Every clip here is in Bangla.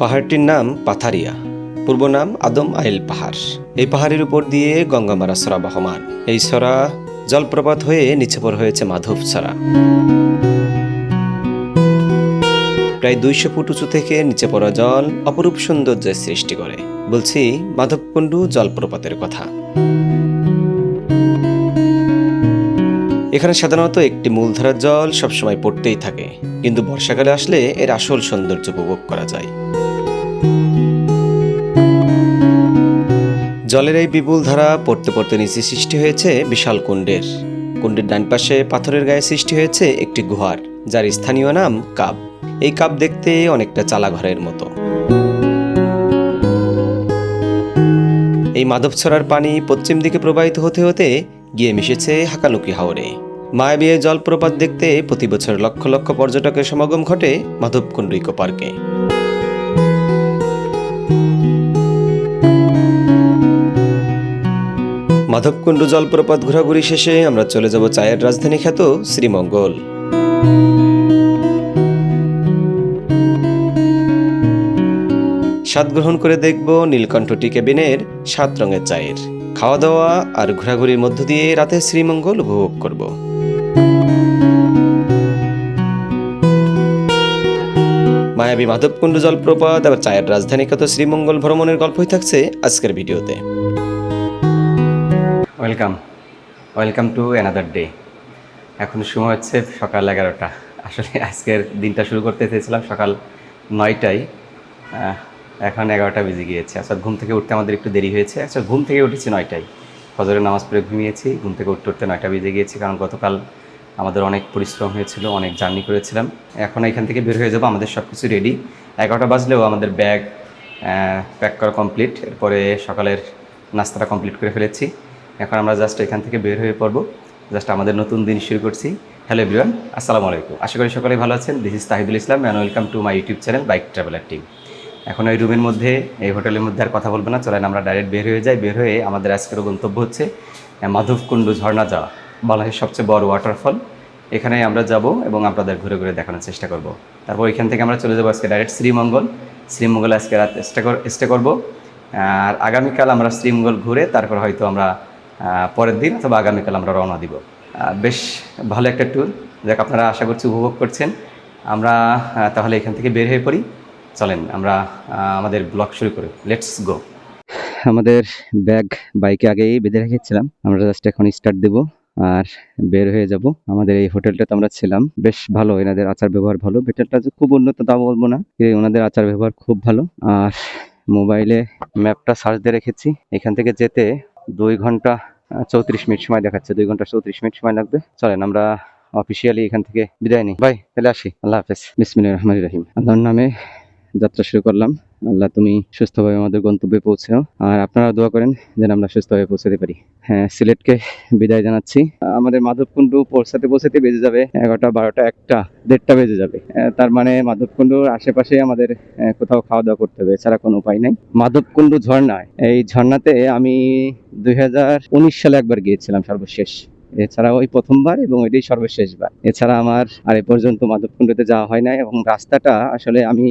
পাহাড়টির নাম পাথারিয়া। পূর্ব নাম আদম আইল পাহাড়। এই পাহাড়ের উপর দিয়ে গঙ্গামারা সরা বহমান। এই সরা জলপ্রপাত হয়ে নিচে পর হয়েছে মাধব সরা। প্রায় দুইশো ফুট উঁচু থেকে নিচে পড়া জল অপরূপ সৌন্দর্যের সৃষ্টি করে। বলছি মাধবকুণ্ডু জলপ্রপাতের কথা। এখানে সাধারণত একটি মূলধারার জল সবসময় পড়তেই থাকে। কিন্তু বর্ষাকালে আসলে এর আসল সৌন্দর্য উপভোগ করা যায়। জলের এই বিপুল ধারা পড়তে পড়তে নিচে সৃষ্টি হয়েছে বিশাল কুণ্ডের। কুণ্ডের ডান পাশে পাথরের গায়ে সৃষ্টি হয়েছে একটি গুহার, যার স্থানীয় নাম কাপ এই কাপ দেখতে অনেকটা চালাঘরের মতো। এই মাধবছড়ার পানি পশ্চিম দিকে প্রবাহিত হতে হতে গিয়ে মিশেছে হাকালুকি হাওরে। মায়াবী এই জলপ্রপাত দেখতে প্রতি বছর লক্ষ লক্ষ পর্যটকের সমাগম ঘটে মাধবকুণ্ড ইকো পার্কে। মাধবকুণ্ড জলপ্রপাত ঘোরাঘুরি শেষে আমরা চলে যাব চায়ের রাজধানী খ্যাত শ্রীমঙ্গল। স্বাদ গ্রহণ করে দেখব নীলকণ্ঠ টি কেবিনের সাত রঙের চায়ের। খাওয়া দাওয়া আর ঘোরাঘুরির মধ্য দিয়ে রাতে শ্রীমঙ্গল উপভোগ করব। মায়াবী মাধবকুণ্ড জলপ্রপাত, আবার চায়ের রাজধানী খ্যাত শ্রীমঙ্গল ভ্রমণের গল্পই থাকছে আজকের ভিডিওতে। Welcome welcome to another day এখন সময় হচ্ছে সকাল এগারোটা। আসলে আজকের দিনটা শুরু করতে চেয়েছিলাম সকাল নয়টায়। এখন এগারোটা বেজে গিয়েছে। আচ্ছা ঘুম থেকে উঠতে আমাদের একটু দেরি হয়েছে। আচ্ছা ঘুম থেকে উঠেছি নয়টায়। ফজরের নামাজ পড়ে ঘুমিয়েছি। ঘুম থেকে উঠতে উঠতে নয়টা বেজে গিয়েছে কারণ গতকাল আমাদের অনেক পরিশ্রম হয়েছিল, অনেক জার্নি করেছিলাম। এখন এখান থেকে বের হয়ে যাব, আমাদের সব কিছু রেডি এগারোটা বাজলেও আমাদের ব্যাগ প্যাক করা কমপ্লিট এরপরে সকালের নাস্তাটা কমপ্লিট করে ফেলেছি। এখন আমরা জাস্ট এখান থেকে বের হয়ে পড়ব। জাস্ট আমাদের নতুন দিন শুরু করছি। হ্যালো এভরিওয়ান আসসালামু আলাইকুম। আশা করি সকলেই ভালো আছেন। This is Tahidul Islam and welcome to my YouTube channel bike traveller team এখন ওই রুমের মধ্যে, এই হোটেলের মধ্যে আর কথা বলব না। চলেন আমরা ডাইরেক্ট বের হয়ে যাই। বের হয়ে আমাদের আজকের গন্তব্য হচ্ছে মাধবকুণ্ড ঝর্ণা যাওয়া। বাংলাদেশের সবচেয়ে বড় ওয়াটারফল এখানে আমরা যাব এবং আপনাদের ঘুরে ঘুরে দেখানোর চেষ্টা করব। তারপর এখান থেকে আমরা চলে যাব আজকে ডাইরেক্ট শ্রীমঙ্গল। শ্রীমঙ্গলে আজকে রাত স্টে স্টে করব। আর আগামীকাল আমরা শ্রীমঙ্গল ঘুরে তারপর হয়তো আমরা পরের দিন অথবা আগামীকাল আমরা রওনা দিব। বেশ ভালো একটা ট্যুর যাক, আপনারা আশা করছি উপভোগ করছেন। আমরা তাহলে এখান থেকে বের হয়ে পড়ি। চলেন, আমরা আমাদের ব্লগ শুরু করি। লেটস গো আমাদের ব্যাগ বাইকে আগেই বেঁধে রেখেছিলাম। আমরা জাস্ট এখন স্টার্ট দেব আর বের হয়ে যাব। আমাদের এই হোটেলটাতে আমরা ছিলাম। বেশ ভালো, এনাদের আচার ব্যবহার ভালো। হোটেলটা যে খুব উন্নত তা বলব না। ওনাদের আচার ব্যবহার খুব ভালো। আর মোবাইলে ম্যাপটা সার্চ দিয়ে রেখেছি। এখান থেকে যেতে দুই ঘণ্টা চৌত্রিশ মিনিট সময় দেখাচ্ছে। দুই ঘণ্টা, চৌত্রিশ মিনিট সময় লাগবে। চলেন, আমরা অফিসিয়ালি এখান থেকে বিদায় নিই। ভাই, তাহলে আসি। আল্লাহ হাফেজ। বিসমিল রহমান রহিম। আল্লাহর নামে যাত্রা শুরু করলাম। আল্লাহ তুমি সুস্থভাবে আমাদের গন্তব্যে পৌঁছেও। আর আপনারা দোয়া করেন যেন আমরা সুস্থভাবে পৌঁছাতে পারি। হ্যাঁ সিলেটকে বিদায় জানাচ্ছি। আমাদের মাধবকুণ্ড পৌঁছাতে পৌঁছাতে বেজে যাবে এগারোটা, বারোটা, একটা, দেড়টা বেজে যাবে। তার মানে মাধবকুণ্ডুর আশেপাশে আমাদের কোথাও খাওয়া দাওয়া করতে হবে, এছাড়া কোনো উপায় নাই। মাধবকুণ্ড ঝর্ণায়। এই ঝর্ণাতে আমি দুই হাজার উনিশ সালে একবার গিয়েছিলাম সর্বশেষ। এছাড়া ওই প্রথমবার এবং এটাই সর্বশেষবার। এছাড়া আমার আর এ পর্যন্ত মাধবকুণ্ডতে যাওয়া হয় নাই এবং রাস্তাটা আসলে আমি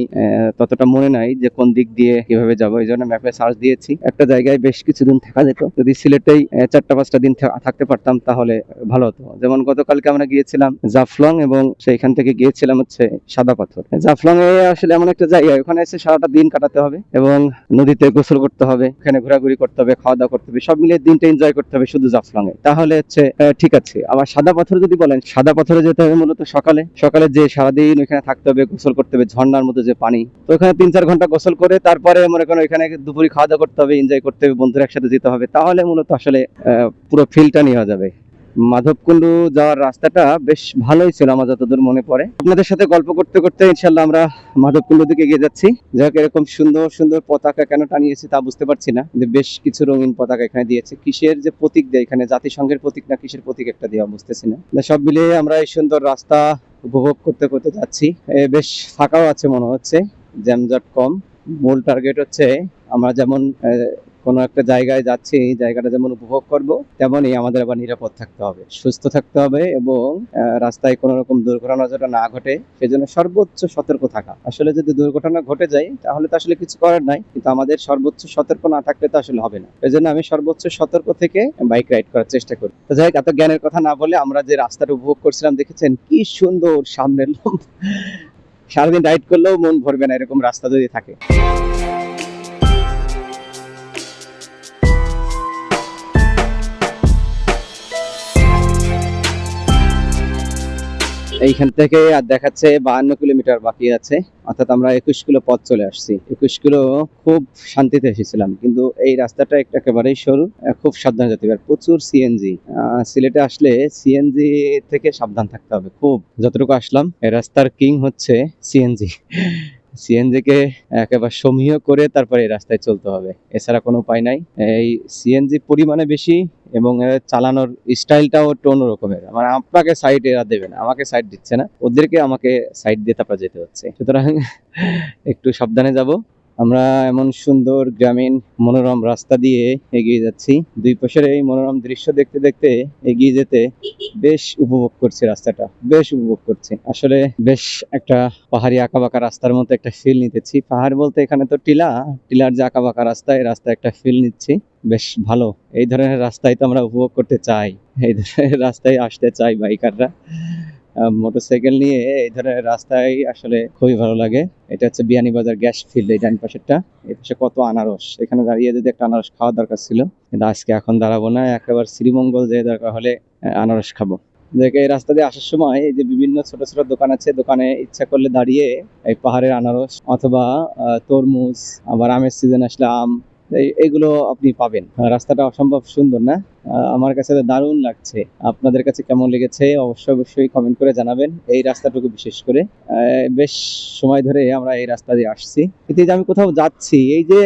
ততটা মনে নাই যে কোন দিক দিয়ে কীভাবে যাব, এই জন্য ম্যাপে সার্চ দিয়েছি। একটা জায়গায় বেশ কিছুদিন থাকা যেত। যদি সিলেটেই চারটা পাঁচটা দিন থাকতে পারতাম তাহলে ভালো হতো। যেমন গতকালকে আমরা গিয়েছিলাম জাফলং এবং সেইখান থেকে গিয়েছিলাম হচ্ছে সাদা পাথর। জাফলং এ আসলে এমন একটা জায়গা, ওখানে এসে সারাটা দিন কাটাতে হবে এবং নদীতে গোসল করতে হবে, ওখানে ঘোরাঘুরি করতে হবে খাওয়া দাওয়া করতে হবে, সব মিলিয়ে দিনটা এনজয় করতে হবে শুধু জাফলং এ। তাহলে হচ্ছে ঠিক আছে। আবার সাদা পাথর যদি বলেন, সাদা পাথরে যেতে হবে মূলত সকালে। সকালে যে সারাদিন ওইখানে থাকতে হবে, গোসল করতে হবে, ঝর্ণার মতো যে পানি, তো ওখানে তিন চার ঘণ্টা গোসল করে তারপরে মনে করেন ওইখানে দুপুরে খাওয়া দাওয়া করতে হবে এনজয় করতে হবে, বন্ধুরা একসাথে যেতে হবে। তাহলে মূলত আসলে পুরো ফিলটা নেওয়া যাবে। মাধবকুণ্ড যাওয়ার রাস্তাটা বেশ ভালোই ছিল আমার যতদূর মনে পড়ে। আপনাদের সাথে গল্প করতে করতে ইনশাল্লাহ আমরা মাধবকুণ্ড দিকে এগিয়ে যাচ্ছি। যাক এরকম সুন্দর সুন্দর পতাকা কেন টানিয়েছে তা বুঝতে পারছি না, কিন্তু বেশ কিছু রঙিন পতাকা এখানে দিয়েছে। কিসের যে প্রতীক দেয় এখানে, জাতিসংঘের প্রতীক না কিসের প্রতীক একটা দেওয়া বুঝতেছি না। সব মিলিয়ে আমরা এই সুন্দর রাস্তা উপভোগ করতে করতে যাচ্ছি। বেশ ফাঁকাও আছে মনে হচ্ছে, জ্যামজট কম। মূল টার্গেট হচ্ছে আমরা যেমন কোনো একটা জায়গায় যাচ্ছি, এই জায়গাটা যেমন উপভোগ করব, তেমনই আমাদের আবার নিরাপদ থাকতে হবে, সুস্থ থাকতে হবে এবং রাস্তায় কোনো রকম দুর্ঘটনা যেটা না ঘটে, সেজন্য সর্বোচ্চ সতর্ক থাকা। আসলে যদি দুর্ঘটনা ঘটে যায়, তাহলে তো আসলে কিছু করার নাই, কিন্তু আমাদের সর্বোচ্চ সতর্ক না থাকলে তো আসলে হবে না। এই জন্য আমি সর্বোচ্চ সতর্ক থেকে বাইক রাইড করার চেষ্টা করি। তো যাই এত জ্ঞানের কথা না বলে আমরা যে রাস্তাটা উপভোগ করছিলাম, দেখেছেন কি সুন্দর সামনের লোক। সারাদিন রাইড করলেও মন ভরবে না, এরকম রাস্তা যদি থাকে। এইখান থেকে আর দেখাচ্ছে বাহান্ন কিলোমিটার বাকি আছে। অর্থাৎ আমরা একুশ কিলো পথ চলে আসছি। একুশ কিলো খুব শান্তিতে এসেছিলাম, কিন্তু এই রাস্তাটা একটা একেবারেই সরু খুব সাবধান যেতে প্রচুর সিএনজি সিলেটে আসলে সিএনজি থেকে সাবধান থাকতে হবে, খুব। যতটুকু আসলাম, এই রাস্তার কিং হচ্ছে সিএনজি সিএনজি কে একেবারে সমীহ করে তারপরে এই রাস্তায় চলতে হবে। এছাড়া কোনো উপায় নাই। এই সিএনজি পরিমাণে বেশি এবং চালানোর স্টাইলটাও একটু অন্যরকমের। মানে আপনাকে সাইড এরা দেবে না, আমাকে সাইড দিচ্ছে না। ওদেরকে আমাকে সাইড দিয়ে তারপর যেতে হচ্ছে। সুতরাং একটু সাবধানে যাব। আমরা এমন সুন্দর গ্রামীণ মনোরম রাস্তা দিয়ে এগিয়ে যাচ্ছি। দুই পাশের এই মনোরম দৃশ্য দেখতে দেখতে এগিয়ে যেতে বেশ উপভোগ করছি রাস্তাটা, বেশ উপভোগ করছি। আসলে বেশ একটা পাহাড়ি আঁকাবাঁকা রাস্তার মতো একটা ফিল নিতেছি। পাহাড় বলতে এখানে তো টিলা, টিলার যে আঁকাবাঁকা রাস্তা, এই রাস্তায় একটা ফিল নিচ্ছি। বেশ ভালো। এই ধরনের রাস্তায় তো আমরা উপভোগ করতে চাই। এই ধরনের রাস্তায় আসতে চাই বাইকাররা। মোটরসাইকেল নিয়ে এই ধরনের রাস্তায় আসলে খুবই ভালো লাগে। এটা হচ্ছে বিয়ানীবাজার গ্যাস ফিল্ড, এই ডান পাশেরটা। এই পাশে কত আনারস। এখানে দাঁড়িয়ে যদি একটা আনারস খাওয়া দরকার ছিল, কিন্তু আজকে এখন দাঁড়াবো না। একেবারে শ্রীমঙ্গল যে দরকার হলে আনারস খাব। দেখে, এই রাস্তা দিয়ে আসার সময় এই যে বিভিন্ন ছোট ছোট দোকান আছে, দোকানে ইচ্ছা করলে দাঁড়িয়ে এই পাহাড়ের আনারস অথবা তরমুজ, আবার আমের সিজন আসলে আম এইগুলো আপনি পাবেন। রাস্তাটা অসম্ভব সুন্দর, না? আমার কাছে দারুণ লাগছে। আপনাদের কাছে কেমন লেগেছে অবশ্যই অবশ্যই কমেন্ট করে জানাবেন এই রাস্তাটুকু বিশেষ করে। বেশ সময় ধরে আমরা এই রাস্তা দিয়ে আসছি। কিন্তু আমি কোথাও যাচ্ছি, এই যে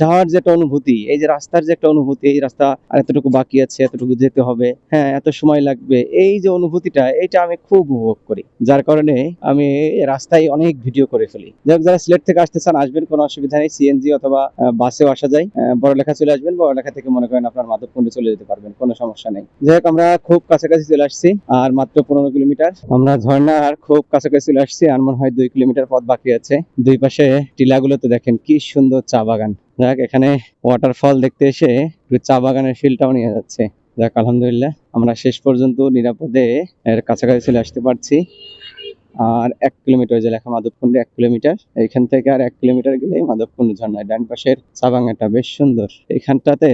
যাওয়ার যে একটা অনুভূতি, এই যে রাস্তার যে একটা অনুভূতি, এই রাস্তা আর এতটুকু বাকি আছে, এতটুকু যেতে হবে হ্যাঁ এত সময় লাগবে, এই যে অনুভূতিটা এটা আমি খুব উপভোগ করি। যার কারণে আমি রাস্তায় অনেক ভিডিও করে ফেলি। যাই যারা সিলেট থেকে আসতে চান, আসবেন, কোনো অসুবিধা নেই সিএনজি অথবা বাসেও আসা যায়। বড়লেখা চলে আসবেন, বড়লেখা থেকে মনে করেন আপনার মাধবকুণ্ডে চলে যেতে পারবেন, কোনো সমস্যা নেই। যাই হোক, আমরা খুব কাছাকাছি চলে আসছি, আর মাত্র পনেরো কিলোমিটার। আমরা ঝর্ণার খুব কাছাকাছি চলে আসছি, আর মনে হয় দুই কিলোমিটার পথ বাকি আছে। দুই পাশে টিলাগুলোতে দেখেন, কি সুন্দর চা বাগান। যাক, এখানে ওয়াটারফল দেখতে এসে চা বাগানের ফিলটাও নিয়ে যাচ্ছে। যাক, আলহামদুলিল্লাহ, আমরা শেষ পর্যন্ত নিরাপদে এর কাছাকাছি চলে আসতে পারছি। আর এক কিলোমিটার যে লেখা মাধবকুণ্ডে, এক কিলোমিটার, এখান থেকে আর এক কিলোমিটার গেলেই মাধবকুণ্ড ঝর্ণা। ডান পাশের চা বাগানটা বেশ সুন্দর। এখানটাতে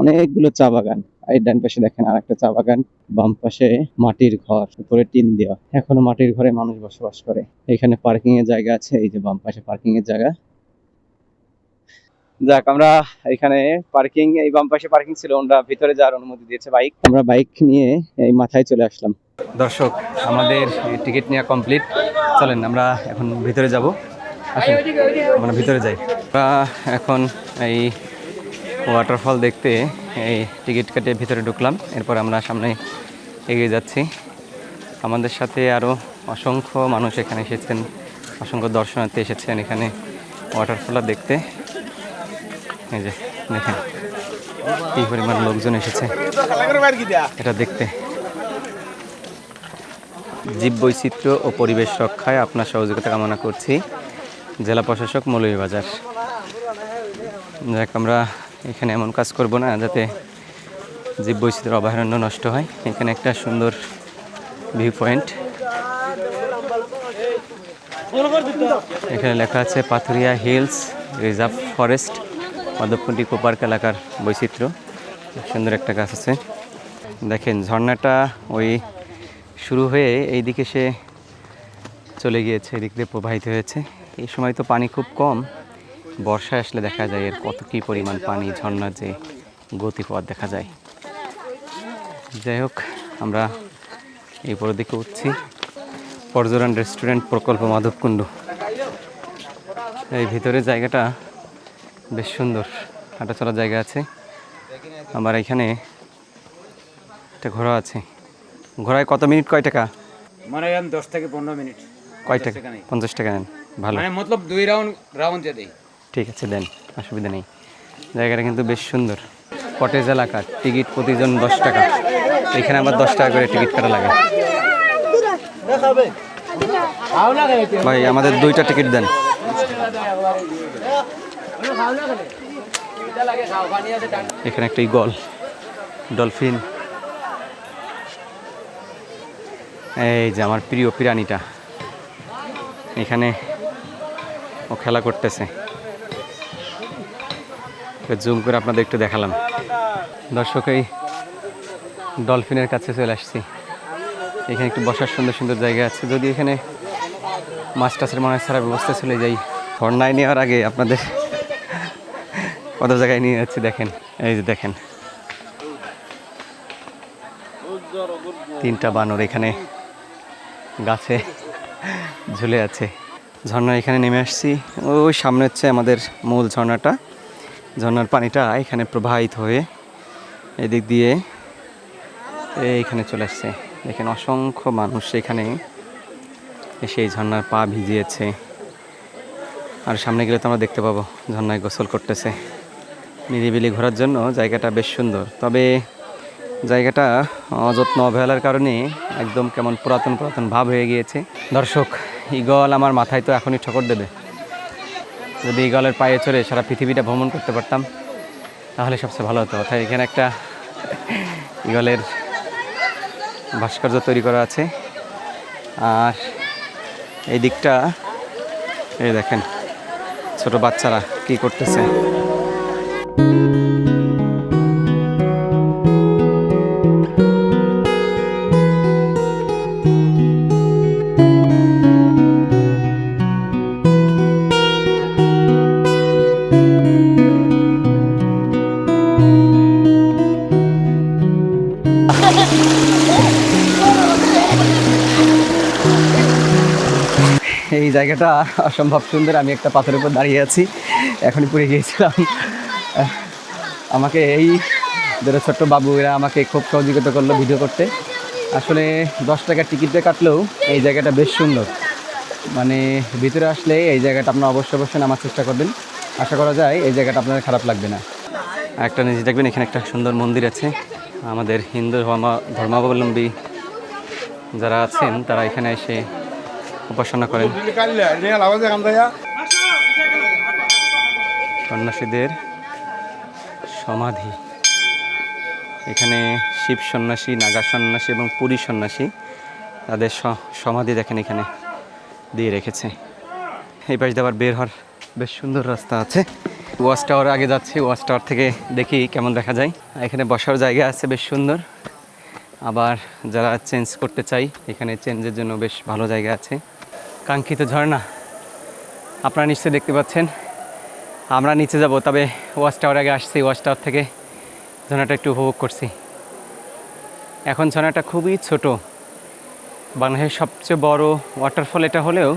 অনেকগুলো চা বাগান। এই ডান পাশে দেখেন আর একটা চা বাগান, বাম পাশে মাটির ঘর, উপরে টিন দেওয়া। এখনও মাটির ঘরে মানুষ বসবাস করে। এখানে পার্কিং এর জায়গা আছে, এই যে বাম পাশে পার্কিং এর জায়গা। যাক, আমরা এখানে পার্কিং এই বাম পাশে পার্কিং ছিল, ওরা ভিতরে যাওয়ার অনুমতি দিয়েছে বাইক আমরা বাইক নিয়ে এই মাথায় চলে আসলাম। দর্শক, আমাদের টিকিট নেওয়া কমপ্লিট চলেন, আমরা এখন ভিতরে যাব। আমরা ভিতরে যাই। আমরা এখন এই ওয়াটারফল দেখতে এই টিকিট কেটে ভিতরে ঢুকলাম। এরপর আমরা সামনে এগিয়ে যাচ্ছি। আমাদের সাথে আরও অসংখ্য মানুষ এখানে এসেছেন। অসংখ্য দর্শনার্থী এসেছেন এখানে ওয়াটারফলটা দেখতে। এই যে, দেখেন কী পরিমাণ লোকজন এসেছে। এটা দেখতে। জীববৈচিত্র্য ও পরিবেশ রক্ষায় আপনার সহযোগিতা কামনা করছি। জেলা প্রশাসক মৌলভীবাজার যাক, আমরা এখানে এমন কাজ করব না, যাতে জীব জীববৈচিত্র্য অভয়ারণ্য নষ্ট হয়। এখানে একটা সুন্দর ভিউ পয়েন্ট এখানে লেখা আছে পাথুরিয়া হিলস রিজার্ভ ফরেস্ট। মাধবকুণ্ডি কোপার্ক এলাকার বৈচিত্র্য। সুন্দর একটা গাছ আছে। দেখেন, ঝর্ণাটা ওই শুরু হয়ে এই দিকে সে চলে গিয়েছে, এদিক দিয়ে প্রবাহিত হয়েছে। এই সময় তো পানি খুব কম। বর্ষায় আসলে দেখা যায় এর কত কী পরিমাণ পানি, ঝর্ণার যে গতিপথ দেখা যায়। যাই হোক, আমরা এই পরের দিকে উঠছি। পর্যটন রেস্টুরেন্ট প্রকল্প মাধবকুণ্ড। এই ভিতরের জায়গাটা বেশ সুন্দর হাঁটা চলার জায়গা আছে। আবার এখানে একটা ঘোড়া আছে। ঘোড়ায় কত মিনিট কয় টাকা? মানে এখন দশ থেকে পনেরো মিনিট। কয় টাকা? টাকা পঞ্চাশ টাকা নেন ভালো। মানে মতলব দুই রাউন্ড রাউন্ড যে দেই। ঠিক আছে দেন অসুবিধা নেই। জায়গাটা কিন্তু বেশ সুন্দর। কটেজ এলাকা টিকিট প্রতিজন দশ টাকা। এখানে আবার দশ টাকা করে টিকিট কাটা লাগে। ভাই আমাদের দুইটা টিকিট দেন। এখানে একটা ইগল, ডলফিন। এই যে আমার প্রিয় প্রাণীটা এখানে ও খেলা করতেছে। জুম করে আপনাদের একটু দেখালাম। দর্শক, এই ডলফিনের কাছে চলে আসছি। এখানে একটু বসার সুন্দর সুন্দর জায়গা আছে। যদি এখানে মাছ টাছের মনে হয় সারা ব্যবস্থা চলে যাই ঝর্ণায় নেওয়ার আগে আপনাদের কত জায়গায় নিয়ে যাচ্ছি দেখেন, এই যে দেখেন। তিনটা বানর এখানে গাছে ঝুলে আছে। ঝর্ণা এখানে নেমে আসছি। ওই সামনে হচ্ছে আমাদের মূল ঝর্ণাটা। ঝর্ণার পানিটা এখানে প্রবাহিত হয়ে এদিক দিয়ে এইখানে চলে আসছে। দেখেন অসংখ্য মানুষ এখানে এসে এই ঝর্ণার পা ভিজিয়েছে। আর সামনে গেলে তো আমরা দেখতে পাবো, ঝর্ণায় গোসল করতেছে। নিরিবিলি ঘোরার জন্য জায়গাটা বেশ সুন্দর। তবে জায়গাটা অযত্ন অবহেলার কারণে একদম কেমন পুরাতন পুরাতন ভাব হয়ে গিয়েছে। দর্শক ইগল আমার মাথায় তো এখনই ঠকর দেবে। যদি ইগলের পায়ে চড়ে সারা পৃথিবীটা ভ্রমণ করতে পারতাম, তাহলে সবচেয়ে ভালো হতো। অর্থাৎ এখানে একটা ইগলের ভাস্কর্য তৈরি করা আছে। আর এই দিকটা, এই দেখেন, ছোট বাচ্চারা কি করতেছে। অসম্ভব সুন্দর, আমি একটা পাথরের উপর দাঁড়িয়ে আছি। এখনই পড়ে গিয়েছিলাম। আমাকে এই দুটো ছোট্ট বাবু এরা আমাকে খুব সহযোগিতা করল ভিডিও করতে। আসলে দশ টাকার টিকিটে কাটলেও এই জায়গাটা বেশ সুন্দর। মানে ভিতরে আসলে এই জায়গাটা আপনার অবশ্যই অবশ্যই নামার চেষ্টা করবেন। আশা করা যায় এই জায়গাটা আপনার খারাপ লাগবে না। একটা জিনিস দেখবেন, এখানে একটা সুন্দর মন্দির আছে। আমাদের হিন্দু ধর্ম ধর্মাবলম্বী যারা আছেন, তারা এখানে এসে উপাসনা করেন। সন্ন্যাসীদের সমাধি। এখানে শিব সন্ন্যাসী, নাগা সন্ন্যাসী এবং পুরী সন্ন্যাসী তাদের সমাধি দেখেন এখানে দিয়ে রেখেছে। এই পাশ দিয়ে আবার বের হওয়ার বেশ সুন্দর রাস্তা আছে। ওয়াচ টাওয়ার আগে যাচ্ছি, ওয়াচ টাওয়ার থেকে দেখি কেমন দেখা যায়। এখানে বসার জায়গা আছে বেশ সুন্দর। আবার যারা চেঞ্জ করতে চাই, এখানে চেঞ্জের জন্য বেশ ভালো জায়গা আছে। কাঙ্ক্ষিত ঝর্ণা। আপনারা নিশ্চয়ই দেখতে পাচ্ছেন। আমরা নিচে যাব, তবে ওয়াচ টাওয়ার আগে আসছি, ওয়াচ টাওয়ার থেকে ঝর্ণাটা একটু উপভোগ করছি। এখন ঝর্ণাটা খুবই ছোট। বাংলাদেশের সবচেয়ে বড় ওয়াটারফল এটা হলেও,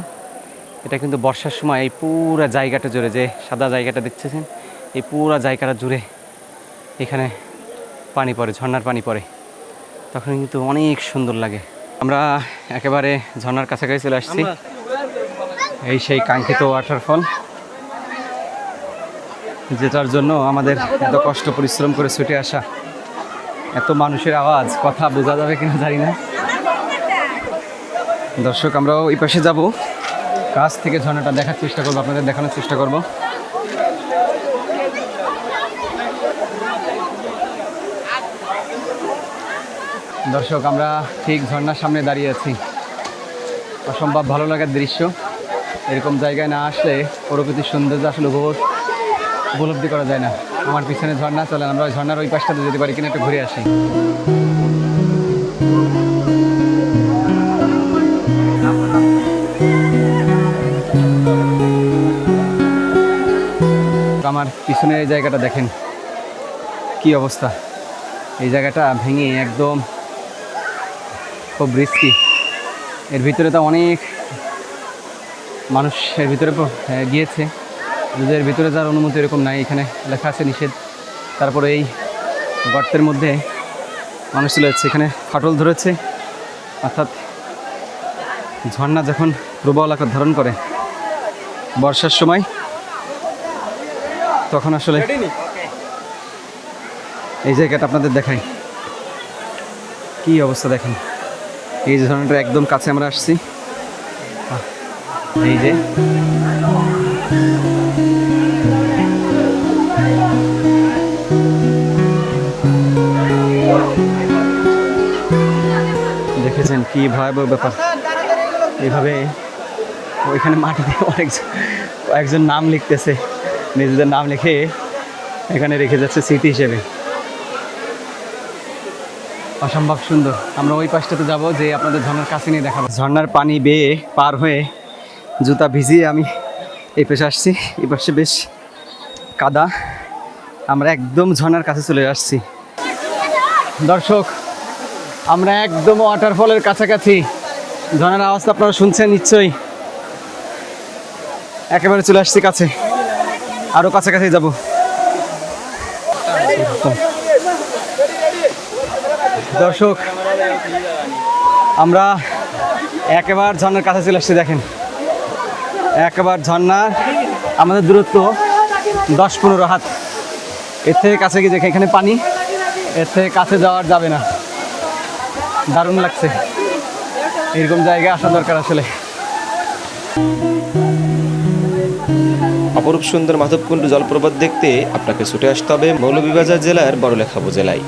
এটা কিন্তু বর্ষার সময় এই পুরা জায়গাটা জুড়ে যে সাদা জায়গাটা দেখতেছেন, এই পুরা জায়গাটা জুড়ে এখানে পানি পড়ে, ঝর্ণার পানি পড়ে। তখন কিন্তু অনেক সুন্দর লাগে। আমরা একেবারে ঝর্ণার কাছাকাছি চলে আসছি। এই সেই কাঙ্ক্ষিত ওয়াটারফল যেটার জন্য আমাদের এত কষ্ট, পরিশ্রম করে ছুটে আসা, এত মানুষের আওয়াজ, কথা বোঝা যাবে কিনা জানি না। দর্শক, আমরাও এই পাশে যাব। কাছ থেকে ঝর্ণাটা দেখার চেষ্টা করব, আপনাদের দেখানোর চেষ্টা করব। দর্শক, আমরা ঠিক ঝর্ণার সামনে দাঁড়িয়ে আছি। অসম্ভব ভালো লাগার দৃশ্য। এরকম জায়গায় না আসলে প্রকৃতির সৌন্দর্য আসলে উপভোগ উপলব্ধি করা যায় না। আমার পিছনে ঝর্ণা, চলেন আমরা ঝর্ণার ওই পাশটাতে যেতে পারি কিনা একটু ঘুরে আসি। আমার পিছনের এই জায়গাটা দেখেন, কি অবস্থা। এই জায়গাটা ভেঙে একদম খুব রিস্কি এর ভিতরে তো অনেক মানুষ এর ভিতরে গিয়েছে। যদি ভিতরে যাওয়ার অনুমতি এরকম নাই, এখানে লেখা আছে নিষেধ। তারপরে এই গর্তের মধ্যে মানুষ চলে যাচ্ছে, এখানে ফাটল ধরেছে। অর্থাৎ ঝর্ণা যখন প্রবল আকার ধারণ করে বর্ষার সময়, তখন আসলে এই জায়গাটা আপনাদের দেখাই। কি অবস্থা দেখেন। এই ঝর্ণাটা একদম কাছে আমরা আসছি। এই যে। দেখেছেন কি ভয়াবহ ব্যাপার? এইভাবে ওইখানে মাটিতে অনেক একজন নাম লিখতেছে। নিজেদের নাম লিখে এখানে রেখে যাচ্ছে স্মৃতি হিসেবে। অসম্ভব সুন্দর। আমরা ওই পাশটাতে যাব যে আপনাদের ঝর্ণার কাছে নিয়ে দেখাবো। ঝর্ণার পানি বেয়ে পার হয়ে জুতা ভিজিয়ে আমি এই পাশে আসছি। এই পাশে বেশ কাদা। আমরা একদম ঝর্ণার কাছে চলে আসছি। দর্শক, আমরা একদম ওয়াটারফলের কাছাকাছি। ঝর্নার আওয়াজ আপনারা শুনছেন নিশ্চয়ই। একেবারে চলে আসছি কাছে। আরও কাছাকাছি যাব। দর্শক, আমরা একেবার ঝর্ণার কাছে চলে আসছি, দেখেন। একেবার ঝর্ণার আমাদের দূরত্ব দশ পনেরো হাত। এর থেকে কাছে গিয়ে এখানে পানি, এর থেকে কাছে যাওয়ার যাবে না। দারুণ লাগছে। এরকম জায়গায় আসা দরকার আসলে। অপরূপ সুন্দর মাধবকুণ্ড জলপ্রপাত দেখতে আপনাকে ছুটে আসতে হবে মৌলভীবাজার জেলার বড়লেখা উপজেলায়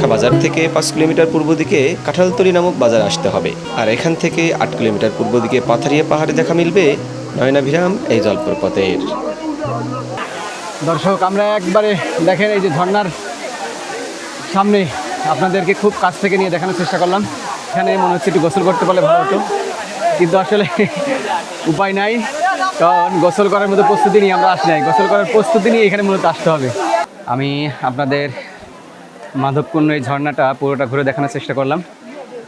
বড়লেখা বাজার থেকে পাঁচ কিলোমিটার পূর্ব দিকে কাঁঠালতলি নামক বাজার আসতে হবে। আর এখান থেকে আট কিলোমিটার পূর্ব দিকে পাথারিয়া পাহাড়ে দেখা মিলবে নয়নাভিরাম এই জলপ্রপাতের। দর্শক, আমরা একবারে দেখেন এই যে ঝর্ণার সামনে আপনাদেরকে খুব কাছ থেকে নিয়ে দেখানোর চেষ্টা করলাম। এখানে মনে হচ্ছে একটু গোসল করতে পারলে ভালো হতো। কিন্তু আসলে উপায় নাই, কারণ গোসল করার মতো প্রস্তুতি নিয়ে আমরা আসি নাই। গোসল করার প্রস্তুতি নিয়ে এখানে মূলত আসতে হবে। আমি আপনাদের মাধবকুণ্ড এই ঝর্ণাটা পুরোটা ঘুরে দেখানোর চেষ্টা করলাম।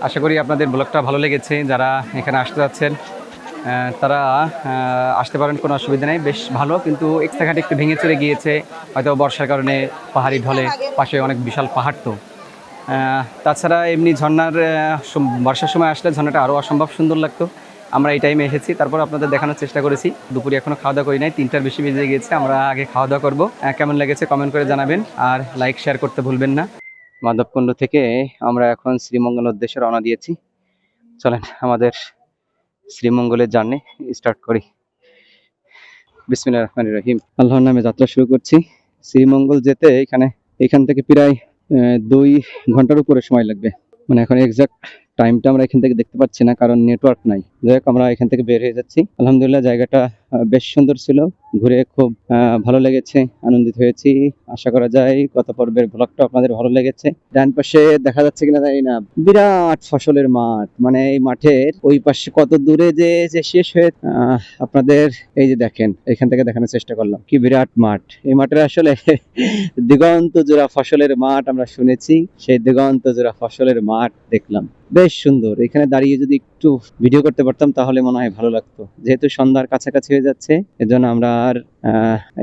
আশা করি আপনাদের ব্লগটা ভালো লেগেছে, যারা এখানে আসতে যাচ্ছেন তারা আসতে পারেন, কোনো অসুবিধা নেই, বেশ ভালো, কিন্তু এক্সট্রাঘাট একটু ভেঙে চলে গিয়েছে, হয়তো বর্ষার কারণে পাহাড়ি ঢলে পাশে অনেক বিশাল পাহাড় তো। তাছাড়া এমনি সম- বর্ষার সময় আসলে ঝর্ণাটা আরও অসম্ভব সুন্দর লাগতো। আমরা এই টাইমে এসেছি, তারপর আপনাদের দেখানোর চেষ্টা করেছি। দুপুরে এখনও খাওয়া দাওয়া করি নাই, তিনটার বেশি বেজে গিয়েছে, আমরা আগে খাওয়া দাওয়া করব। কেমন লেগেছে কমেন্ট করে জানাবেন, আর লাইক শেয়ার করতে ভুলবেন না। মাধবকুণ্ড থেকে আমরা এখন শ্রীমঙ্গল উদ্দেশ্যে রওনা দিয়েছি। চলেন আমাদের শ্রীমঙ্গলের জার্নি স্টার্ট করি। বিসমিল্লাহ রহমান রহিম। আল্লাহর নামে যাত্রা শুরু করছি। শ্রীমঙ্গল যেতে এখানে, এখান থেকে প্রায় দুই ঘণ্টার উপরে সময় লাগবে। মানে এখন এক্সাক্ট টাইমটা আমরা এখান থেকে দেখতে পাচ্ছি না, কারণ নেটওয়ার্ক নাই। যাই হোক, আমরা এখান থেকে বের হয়ে যাচ্ছি। আলহামদুলিল্লাহ, জায়গাটা বেশ সুন্দর ছিল। ঘুরে খুব ভালো লেগেছে, আনন্দিত হয়েছি। আশা করা যায় গত পর্বের ব্লগটা আপনাদের ভালো লেগেছে। ডান পাশে দেখা যাচ্ছে কিনা জানি না। বিরাট ফসলের মাঠ মানে এই মাঠের ওই পাশে কত দূরে যে যে শেষ হয়ে আপনাদের এই যে দেখেন, এখান থেকে দেখানোর চেষ্টা করলাম। কি বিরাট মাঠ। এই মাঠের আসলে দিগন্ত জোড়া ফসলের মাঠ আমরা শুনেছি। সেই দিগন্ত জোড়া ফসলের মাঠ দেখলাম। বেশ সুন্দর। এখানে দাঁড়িয়ে যদি একটু ভিডিও করতে পারতাম তাহলে মনে হয় ভালো লাগতো। যেহেতু সন্ধ্যার কাছাকাছি যাচ্ছে। এজন্য আমরা আর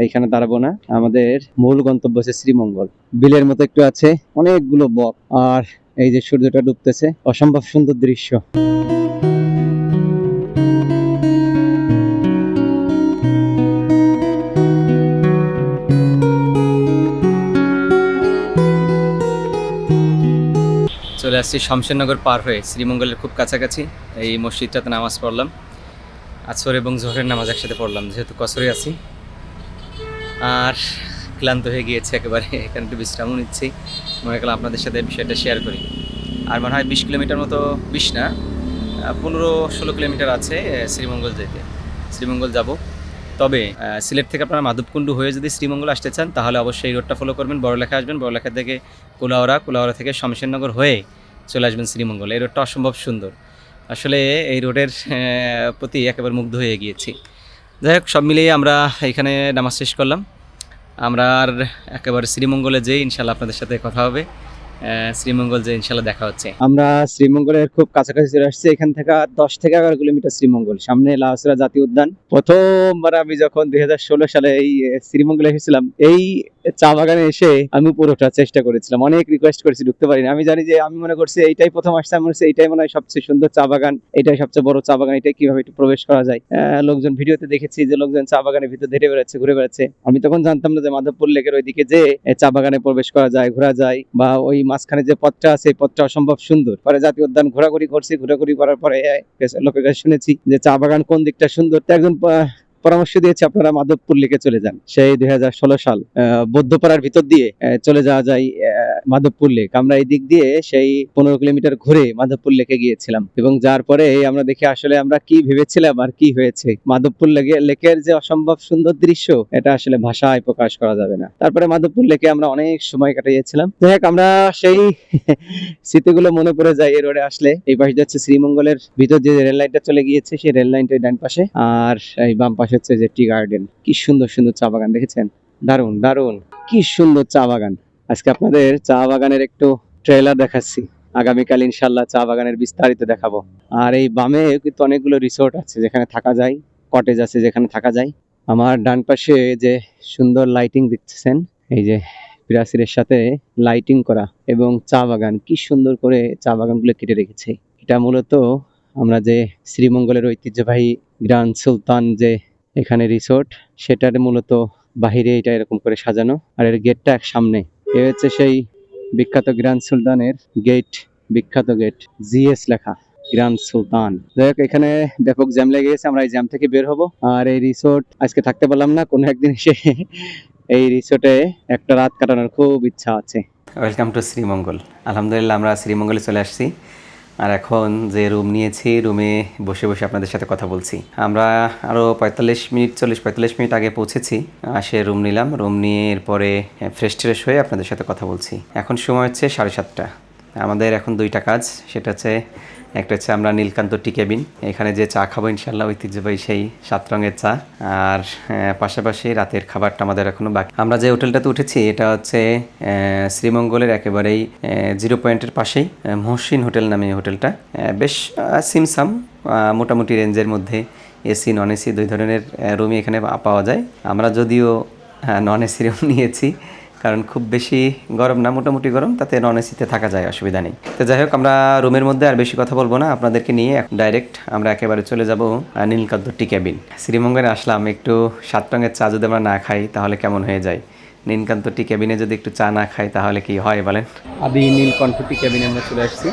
এইখানে দাঁড়াবো না। আমাদের মূল গন্তব্য হচ্ছে শ্রীমঙ্গল। বিলের মতো একটু আছে, অনেকগুলো বক। আর এই যে সূর্যটা ডুবতেছে, অসম্ভব সুন্দর দৃশ্য। চলে আসছি শমশেরনগর পার হয়ে। শ্রীমঙ্গলের খুব কাছাকাছি। এই মসজিদটাতে নামাজ পড়লাম। আছর এবং জোহরের নামাজ একসাথে পড়লাম, যেহেতু কসরে আছি। আর ক্লান্ত হয়ে গিয়েছে একেবারে, এখানে একটু বিশ্রামও নিচ্ছি। মনে করলাম আপনাদের সাথে বিষয়টা শেয়ার করি। আর মনে হয় বিশ কিলোমিটার মতো বিশ না পনেরো ষোলো কিলোমিটার আছে শ্রীমঙ্গল যেতে। শ্রীমঙ্গল যাব। তবে সিলেট থেকে আপনারা মাধবকুণ্ডু হয়ে যদি শ্রীমঙ্গল আসতে চান, তাহলে অবশ্যই এই রোডটা ফলো করবেন। বড়লেখা আসবেন, বড়লেখা থেকে কুলাওড়া কুলাওড়া থেকে শমশেরনগর হয়ে চলে আসবেন শ্রীমঙ্গল। এই রোডটা অসম্ভব সুন্দর। আসলে এই রোডের প্রতি একেবারে মুগ্ধ হয়ে গিয়েছি। যাই হোক, সব মিলিয়ে আমরা এখানে নামাজ শেষ করলাম। আমরা আর একেবারে শ্রীমঙ্গলে যেই ইনশাল্লাহ আপনাদের সাথে কথা হবে। শ্রীমঙ্গল যে ইনশাল্লাহ দেখা হচ্ছে। আমরা শ্রীমঙ্গলের খুব কাছাকাছি চলে আসছি, এখান থেকে দশ থেকে এগারো কিলোমিটার শ্রীমঙ্গল, সামনে লাউসরা জাতীয় উদ্যান। প্রথমবার আমি যখন দুই সালে এই শ্রীমঙ্গলে এসেছিলাম, এই চা বাগানে এসে আমি পুরোটা চেষ্টা করেছিলাম। অনেক রিকোয়েস্ট করেছি, ঢুকতে পারিনি। আমি জানি যে আমি মনে করছি এইটাই প্রথম আসছে, আমি মনে এইটাই মনে হয় সবচেয়ে সুন্দর চা বাগান এটাই সবচেয়ে বড় চা বাগান, এটাই কীভাবে একটু প্রবেশ করা যায়। লোকজন ভিডিওতে দেখেছি যে লোকজন চা বাগানের ভিতর ধরে বেড়াচ্ছে, ঘুরে বেড়াচ্ছে। আমি তখন জানতাম না যে মাধবপুর লেকের ওইদিকে যে চা বাগানে প্রবেশ করা যায়, ঘোরা যায়, বা ওই মাঝখানে যে পথটা আছে, এই পথটা অসম্ভব সুন্দর। পরে জাতীয় উদ্যান ঘোরাঘুরি করছি, ঘোরাঘুরি করার পরে লোকের কাছে শুনেছি যে চা বাগান কোন দিকটা সুন্দর। একজন পরামর্শ দিয়েছে আপনারা মাধবপুর লেকে চলে যান। সেই দুই হাজার ষোলো সাল বৌদ্ধপাড়ার ভিতর দিয়ে চলে যাওয়া যায় মাধবপুর লেক। আমরা এই দিক দিয়ে সেই পনেরো কিলোমিটার ঘুরে মাধবপুর লেকে গিয়েছিলাম। এবং যার পরে আমরা দেখি আসলে আমরা কি ভেবেছিলাম আর কি হয়েছে। মাধবপুর লেকে লেকের যে অসম্ভব সুন্দর দৃশ্য, এটা আসলে ভাষায় প্রকাশ করা যাবে না। তারপরে মাধবপুর লেকে আমরা অনেক সময় কাটিয়েছিলাম। যাই হোক, আমরা সেই স্মৃতিগুলো মনে পড়ে যায় এই রোডে আসলে। এই পাশে যাচ্ছে শ্রীমঙ্গলের ভিতর যে রেল লাইনটা চলে গিয়েছে, সেই রেল লাইনটার ডান পাশে। আর এই বাম পাশে হচ্ছে যে টি গার্ডেন। কি সুন্দর সুন্দর চা বাগান, দেখেছেন? দারুণ দারুণ। কি সুন্দর চা বাগান। আজকে আপনাদের চা বাগানের একটু ট্রেলার দেখাচ্ছি। আগামীকাল ইনশাল্লাহ চা বাগানের বিস্তারিত দেখাবো। আর এই বামে কিন্তু অনেকগুলো রিসোর্ট আছে যেখানে থাকা যায় কটেজ আছে যেখানে থাকা যায়। আমার ডান পাশে যে সুন্দর লাইটিং দেখতেছেন, এই যে প্রাচীরের সাথে লাইটিং করা এবং চা বাগান, কি সুন্দর করে চা বাগানগুলো কেটে রেখেছে। এটা মূলত আমরা যে শ্রীমঙ্গলের ঐতিহ্যবাহী গ্রান্ড সুলতান যে এখানে রিসোর্ট সেটার মূলত বাহিরে এটা এরকম করে সাজানো। আর এর গেটটা এক সামনে। এ হচ্ছে সেই বিখ্যাত গ্রান্ড সুলতানের গেট বিখ্যাত গেট জিএস লেখা গ্রান্ড সুলতান। যাই হোক, এখানে ব্যাপক জ্যাম লেগে গেছে, আমরা এই জ্যাম থেকে বের হব। আর এই রিসোর্ট আজকে থাকতে পারলাম না, কোনো একদিন এসে এই রিসোর্টে একটা রাত কাটানোর খুব ইচ্ছা আছে। ওয়েলকাম টু শ্রীমঙ্গল আলহামদুলিল্লাহ, আমরা শ্রীমঙ্গলে চলে আসছি। আর এখন যে রুম নিয়েছি রুমে বসে বসে আপনাদের সাথে কথা বলছি। আমরা আরও পঁয়তাল্লিশ মিনিট, চল্লিশ, পঁয়তাল্লিশ মিনিট আগে পৌঁছেছি। আসে রুম নিলাম রুম নিয়ে এরপরে ফ্রেশ ট্রেশ হয়ে আপনাদের সাথে কথা বলছি। এখন সময় হচ্ছে সাড়ে সাতটা। আমাদের এখন দুইটা কাজ, সেটা হচ্ছে একটা হচ্ছে আমরা নীলকান্ত টি কেবিন। এখানে যে চা খাব ইনশাল্লাহ ঐতিহ্যবাহী সেই সাত রঙের চা। আর পাশাপাশি রাতের খাবারটা আমাদের এখনও বাকি। আমরা যে হোটেলটাতে উঠেছি, এটা হচ্ছে শ্রীমঙ্গলের একেবারেই জিরো পয়েন্টের পাশেই মহসিন হোটেল নামে হোটেলটা। বেশ সিমসাম মোটামুটি রেঞ্জের মধ্যে এসি, নন এসি দুই ধরনের রুমই এখানে পাওয়া যায়। আমরা যদিও নন এসি রুম নিয়েছি কারণ খুব বেশি গরম না, মোটামুটি গরম, তাতে নন এসিতে থাকা যায়, অসুবিধা নেই। তো যাই হোক, আমরা রুমের মধ্যে আর বেশি কথা বলব না, আপনাদেরকে নিয়ে ডাইরেক্ট আমরা একেবারে চলে যাব নীলকান্ত টি ক্যাবিন শ্রীমঙ্গলে আসলাম, একটু সাত রঙের চা যদি আমরা না খাই, তাহলে কেমন হয়ে যায়? নীলকান্ত টি ক্যাবিনে যদি একটু চা না খাই, তাহলে কি হয় বলেন? আদি নীলকণ্ঠ টি ক্যাবিনে আমরা চলে আসছি।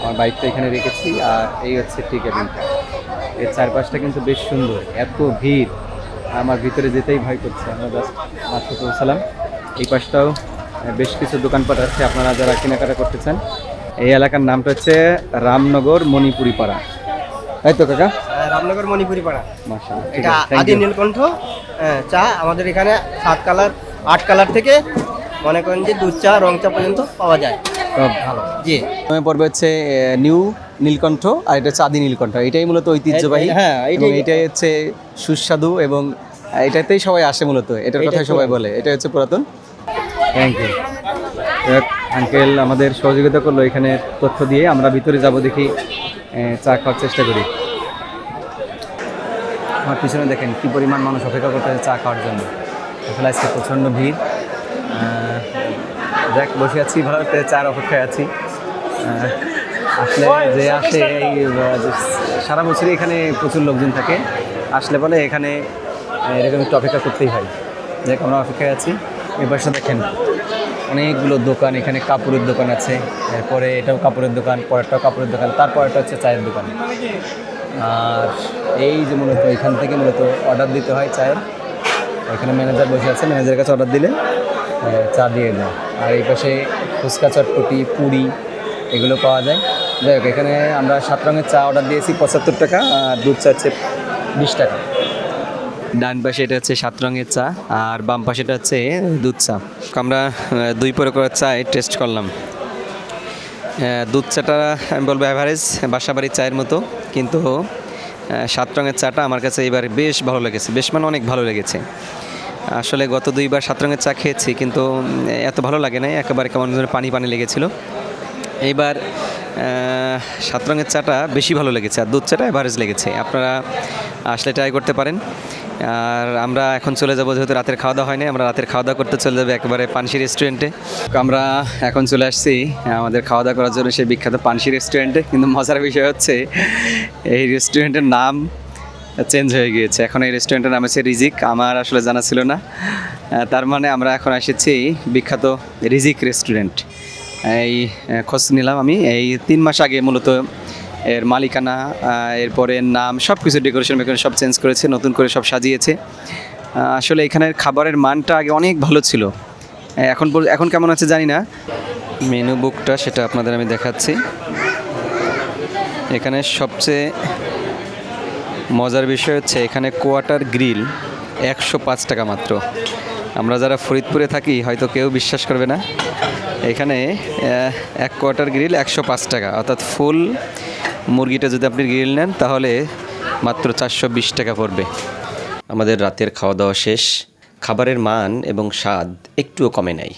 আমার বাইকটা এখানে রেখেছি, আর এই হচ্ছে টি। ক্যাবিনটা এর চারপাশটা কিন্তু বেশ সুন্দর, এত ভিড়। আমার ভিতরে যেতেই ভয় করছে, আমরা জাস্ট মাত্র পৌঁছালাম। এই পাশটাও বেশ কিছু দোকানপাট আছে আপনারা যারা কেনাকাটা করতে চান এই এলাকার নামটা হচ্ছে রামনগর মণিপুরি পাড়া তাই তো কাকা? রামনগর মণিপুরি পাড়া এটা আদি নীলকণ্ঠ চা আমাদের এখানে সাত কালার আট কালার থেকে মনে করেন যে দুধ চা রং চা পর্যন্ত পাওয়া যায়। ভালো। জি। পর্বে হচ্ছে নিউ নীলকণ্ঠ আর এটা হচ্ছে আদি নীলকণ্ঠ। এটাই মূলত ঐতিহ্যবাহী হ্যাঁ, এটাই হচ্ছে সুস্বাদু এবং এটাতেই সবাই আসে মূলত এটার কথাই সবাই বলে। এটা হচ্ছে পুরাতন। থ্যাংক ইউ আঙ্কেল আমাদের সহযোগিতা করল এখানে তথ্য দিয়ে, আমরা ভিতরে যাব দেখি চা খাওয়ার চেষ্টা করি। আমার পিছনে দেখেন কি পরিমাণ মানুষ অপেক্ষা করতেছে চা খাওয়ার জন্য। আসলে আজকে প্রচণ্ড ভিড়। দেখ বসে আছি করে চার অপেক্ষায় আছি। আসলে যে আসে এই সারা বছরই এখানে প্রচুর লোকজন থাকে। আসলে বলে এখানে এরকম একটু অপেক্ষা করতেই হয়। দেখ আমরা অপেক্ষায় আছি। এই পাশে দেখেন অনেকগুলো দোকান, এখানে কাপড়ের দোকান আছে। এরপরে এটাও কাপড়ের দোকান, পরেরটাও কাপড়ের দোকান, তারপরেরটা হচ্ছে চায়ের দোকান। আর এই যে মূলত, এখান থেকে মূলত অর্ডার দিতে হয় চায়ের। এখানে ম্যানেজার বসে আছে ম্যানেজারের কাছে অর্ডার দিলে চা দিয়ে দেয়। আর এই পাশে ফুচকা, চটপটি, পুরি, এগুলো পাওয়া যায়। যাই হোক, এখানে আমরা সাত রঙের চা অর্ডার দিয়েছি, পঁচাত্তর টাকা, আর দুধ চা হচ্ছে বিশ টাকা। ডান পাশে এটা হচ্ছে সাত রঙের চা, আর বাম পাশে এটা হচ্ছে দুধ চা। আমরা দুই প্রকারের চায় টেস্ট করলাম। দুধ চাটা আমি বলব অ্যাভারেজ বাসাবাড়ির চায়ের মতো, কিন্তু সাত রঙের চাটা আমার কাছে এবার বেশ ভালো লেগেছে, বেশ মানে অনেক ভালো লেগেছে। আসলে গত দুইবার সাত রঙের চা খেয়েছি, কিন্তু এত ভালো লাগে না একেবারে কেমন যেন পানি পানি লেগেছিল। এইবার সাত রঙের চাটা বেশি ভালো লেগেছে, আর দুধ চাটা এভারেজ লেগেছে। আপনারা আসলে ট্রাই করতে পারেন। আর আমরা এখন চলে যাব, যেহেতু রাতের খাওয়া দাওয়া হয়নি, আমরা রাতের খাওয়া দাওয়া করতে চলে যাব একেবারে পানসি রেস্টুরেন্টে আমরা এখন চলে আসছি, আমাদের খাওয়া দাওয়া করার জন্য সেই বিখ্যাত পানসি রেস্টুরেন্টে কিন্তু মজার বিষয় হচ্ছে, এই রেস্টুরেন্টের নাম চেঞ্জ হয়ে গিয়েছে। এখন এই রেস্টুরেন্টের নাম হচ্ছে রিজিক, আমার আসলে জানা ছিল না। তার মানে আমরা এখন এসেছি বিখ্যাত রিজিক রেস্টুরেন্ট এই খোঁজ নিলাম আমি। এই তিন মাস আগে মূলত এর মালিকানা এরপরে নাম সব কিছু ডেকোরেশন মেকোরেশন সব চেঞ্জ করেছে, নতুন করে সব সাজিয়েছে। আসলে এখানের খাবারের মানটা আগে অনেক ভালো ছিল। এখন এখন কেমন আছে জানি না। মেনু বুকটা সেটা আপনাদের আমি দেখাচ্ছি। এখানে সবচেয়ে মজার বিষয় হচ্ছে এখানে কোয়াটার গ্রিল একশো পাঁচ টাকা মাত্র। আমরা যারা ফরিদপুরে থাকি, হয়তো কেউ বিশ্বাস করবে না। এখানে এক কোয়াটার গ্রিল একশো পাঁচ টাকা, অর্থাৎ ফুল মুরগিটা যদি আপনি গ্রিল নেন, তাহলে মাত্র চারশো বিশ টাকা পড়বে। আমাদের রাতের খাওয়া দাওয়া শেষ। খাবারের মান এবং স্বাদ একটুও কমে নাই।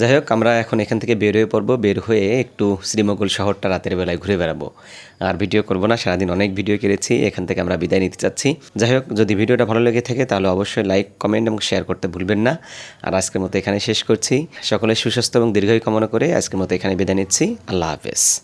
যাই হোক, আমরা এখন এখান থেকে বের হয়ে পড়ব। বের হয়ে একটু শ্রীমঙ্গল শহরটা রাতের বেলায় ঘুরে বেড়াবো। আর ভিডিও করব না, সারাদিন অনেক ভিডিও কেড়েছি এখান থেকে আমরা বিদায় নিতে চাচ্ছি। যাই হোক, যদি ভিডিওটা ভালো লেগে থাকে, তাহলে অবশ্যই লাইক কমেন্ট এবং শেয়ার করতে ভুলবেন না। আর আজকের মতো এখানে শেষ করছি। সকলে সুস্বাস্থ্য এবং দীর্ঘায়ু কামনা করে আজকের মতো এখানে বিদায় নিচ্ছি। আল্লাহ হাফেজ।